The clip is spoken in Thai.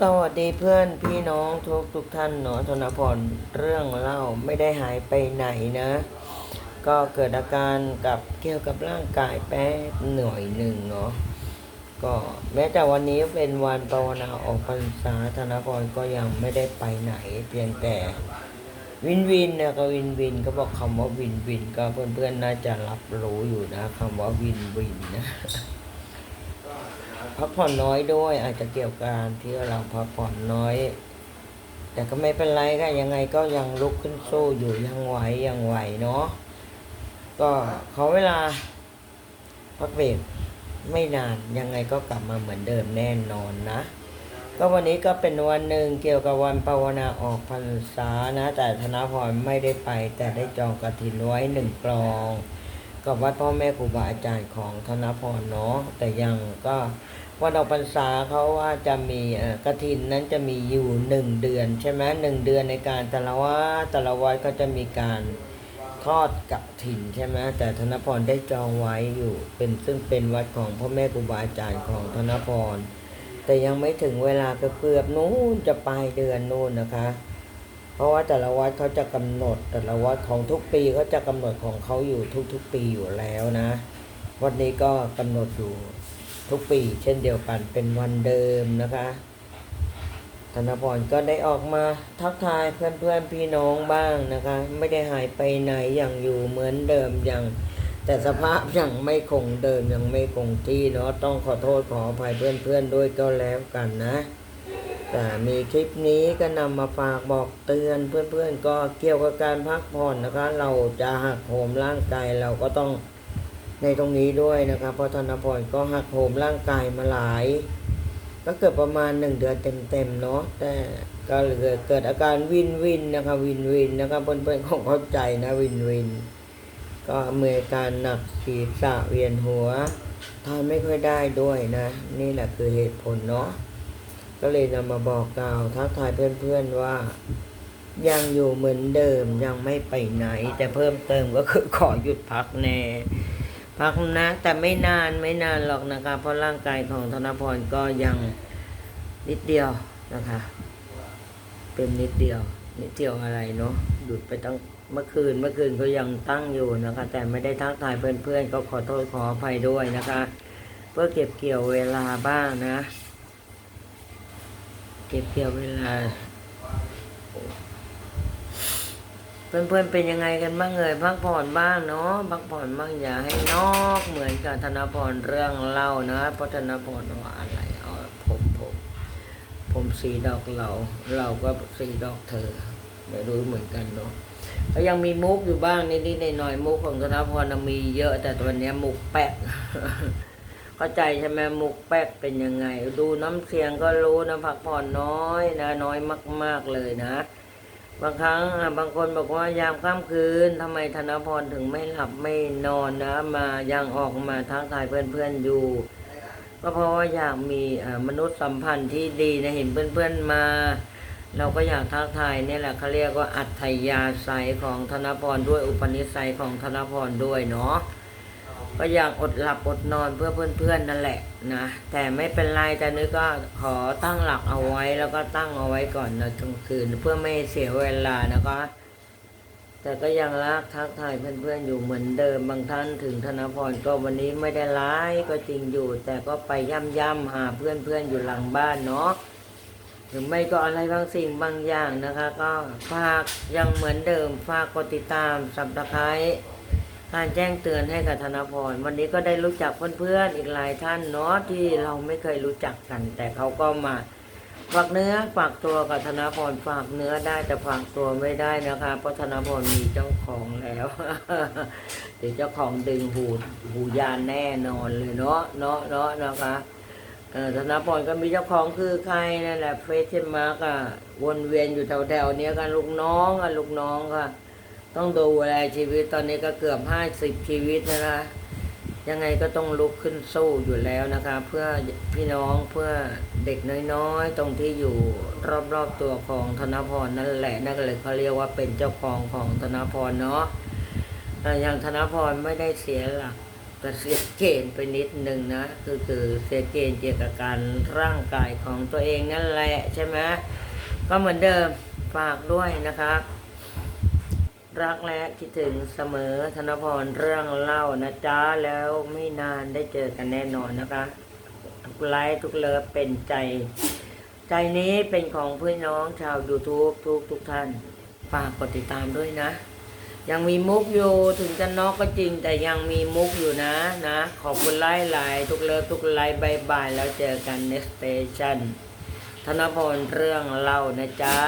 สวัสดีเพื่อนพี่น้องทุกทุกท่านเนาะธนพรเรื่องเล่าไม่ได้หายไปไหนนะ ก็เกิดอาการกับเกี่ยวกับร่างกายแป๊บหน่อยหนึ่งเนาะก็แม้แต่วันนี้เป็นวันภาวนาออกพรรษาธนพรก็ยังไม่ได้ไปไหน เพียงแต่วินวินนะก็วินวินก็บอกคำว่าวินวิน ก็เพื่อนๆน่าจะรับรู้อยู่นะคำว่าวินวินนะ พักผ่อนน้อยด้วย อาจจะเกี่ยวกับการที่เราพักผ่อนน้อย แต่ก็ไม่เป็นไรก็ยังไงก็ยังลุกขึ้นสู้อยู่ยังไหวยังไหวเนาะก็ขอเวลาพักเบรกไม่นานยังไงก็กลับมาเหมือนเดิมแน่นอนนะ ก็วันนี้ก็เป็นวันหนึ่งเกี่ยวกับวันภาวนาออกพรรษานะ แต่ธนพรไม่ได้ไป แต่ได้จองกระถินไว้หนึ่งกลองกับวัดพ่อแม่ครูบาอาจารย์ของธนพรเนาะแต่ยังก็ วันออกพรรษาเขาว่าจะมีกระถินนั้นจะมีอยู่หนึ่งเดือน ใช่ไหมหนึ่งเดือนในการแต่ละวัดแต่ละวัดก็จะมีการทอดกระถินใช่ไหมแต่ธนพรได้จองไว้อยู่ เป็นซึ่งเป็นวัดของพ่อแม่ครูบาอาจารย์ของธนพร แต่ยังไม่ถึงเวลาก็เกือบนู้นจะปลายเดือนนู้นนะคะ เพราะว่าแต่ละวัดเขาจะกำหนด แต่ละวัดของทุกปีเขาจะกำหนดของเขาอยู่ทุกๆปีอยู่แล้วนะ วันนี้ก็กำหนดอยู่ ทุกปีเช่นเดียวกันเป็นวันเดิมนะคะธนพรก็ได้ออกมาทักทายเพื่อนๆพี่น้องบ้างนะคะ ไม่ได้หายไปไหนอย่างอยู่เหมือนเดิมอย่าง แต่สภาพยังไม่คงเดิมยังไม่คงที่เนาะต้องขอโทษขออภัยเพื่อนๆด้วยก็แล้วกันนะ แต่มีคลิปนี้ก็นำมาฝากบอกเตือนเพื่อนๆก็เกี่ยวกับการพักผ่อนนะคะ เราจะหักโหมร่างกายเราก็ต้อง ในตรงนี้ด้วยนะคะเพราะธนพรก็หักโหมร่างกายมาหลาย ก็เกิดประมาณหนึ่งเดือนเต็มๆเนาะแต่ก็เกิดเกิดอาการวินวินนะคะวินวินนะคะเพื่อนๆคงเข้าใจนะวินวิน ก็เมื่อยอาการหนักศีรษะเวียนหัวทานไม่ค่อยได้ด้วยนะ นี่แหละคือเหตุผลเนาะก็เลยนำมาบอกกล่าวทักทายเพื่อนๆว่า ยังอยู่เหมือนเดิมยังไม่ไปไหน แต่เพิ่มเติมก็คือขอหยุดพักแน่ พักนะ แต่ไม่นานไม่นานหรอกนะคะ เพราะร่างกายของธนพรก็ยังนิดเดียวนะคะ เป็นนิดเดียว นิดเดียวอะไรเนาะหยุดไปตั้งเมื่อคืนเมื่อคืนก็ยังตั้งอยู่นะคะ แต่ไม่ได้ทักทายเพื่อนๆก็ขอโทษขออภัยด้วยนะคะ เพื่อเก็บเกี่ยวเวลาบ้างนะ เก็บเกี่ยวเวลา เพื่อนๆเป็นยังไงกันบ้างเอ่ยพักผ่อนบ้างเนาะพักผ่อนบ้างอย่าให้นอกเหมือนกับธนพรเรื่องเล่านะเพราะธนพรว่าอะไรอ๋อผมผมผมสีดอกเรา เราก็สีดอกเธอไม่รู้เหมือนกันเนาะก็ยังมีมุกอยู่บ้างนิดๆหน่อยๆมุกของธนพรมีเยอะ แต่ตัวเนี้ยมุกแป๊กเข้าใจใช่ไหมมุกแป๊กเป็นยังไง ดูน้ำเสียงก็รู้นะพักผ่อนน้อยนะน้อยมาก ๆเลยนะ บางครั้งบางคนบอกว่ายามค่ำคืนทำไมธนพรถึงไม่หลับไม่นอนนะ มายังออกมาทักทายเพื่อนๆอยู่ก็เพราะว่าอยากมีมนุษย์สัมพันธ์ที่ดีนะเห็นเพื่อนๆมา เราก็อยากทักทายเนี่ยแหละเขาเรียกว่าอัธยาศัยของธนพรด้วยอุปนิสัยของธนพรด้วยเนาะ ก็อยากอดหลับอดนอนเพื่อเพื่อนๆนั่นแหละนะแต่ไม่เป็นไรแต่นึกก็ขอตั้งหลักเอาไว้แล้วก็ตั้งเอาไว้ก่อนนะกลางคืนเพื่อไม่เสียเวลานะคะแต่ก็ยังรักทักทายเพื่อนๆอยู่เหมือนเดิมบางท่านถึงธนพรก็วันนี้ไม่ได้ร้ายก็จริงอยู่ แต่ก็ไปย่ำๆหาเพื่อนๆอยู่หลังบ้านเนาะหรือไม่ก็อะไรบางสิ่งบางอย่างนะคะ ก็ฝากยังเหมือนเดิมฝากกดติดตามสับตะไคร้ การแจ้งเตือนให้กับธนพร วันนี้ก็ได้รู้จักเพื่อนๆอีกหลายท่านเนาะที่เราไม่เคยรู้จักกัน แต่เขาก็มาฝากเนื้อฝากตัวกับธนพรฝากเนื้อได้แต่ฝากตัวไม่ได้นะคะ เพราะธนพรมีเจ้าของแล้วเดี๋ยวเจ้าของดึงหูหูยานแน่นอนเลยเนาะเนาะเนาะนะคะเออธนพรก็มีเจ้าของคือใครนั่นแหละเฟซเทมมาร์กอะวนเวียนอยู่แถวๆนี้กันลูกน้องอะลูกน้องค่ะ ต้องดูแลชีวิตตอนนี้ก็เกือบห้าสิบชีวิตนะนะยังไงก็ต้องลุกขึ้นสู้อยู่แล้วนะคะ เพื่อพี่น้องเพื่อเด็กน้อยๆ ตรงที่อยู่รอบๆตัวของธนพรนั่นแหละนั่นก็เลยเขาเรียกว่าเป็นเจ้าของของธนพรเนาะอ่อย่างธนพรไม่ได้เสียหลักก็เสียเกณฑ์ไปนิดหนึ่งนะคือคือเสียเกณฑ์เกี่ยวกับการร่างกายของตัวเองนั่นแหละใช่ไหมก็เหมือนเดิมฝากด้วยนะครับ รักและคิดถึงเสมอธนพรเรื่องเล่านะจ๊ะ แล้วไม่นานได้เจอกันแน่นอนนะคะทุกไลค์ทุกเลิฟเป็นใจ ใจนี้เป็นของเพื่อนน้องชาว YouTube ทุกทุกท่านฝากกดติดตามด้วยนะ ยังมีมุกอยู่ถึงจะนอกก็จริง แต่ยังมีมุกอยู่นะนะ ขอบคุณไลค์ไลค์ทุกเลิฟทุกไลค์บายบายแล้วเจอกัน next station ธนพลเรื่องเล่านะจ๊ะ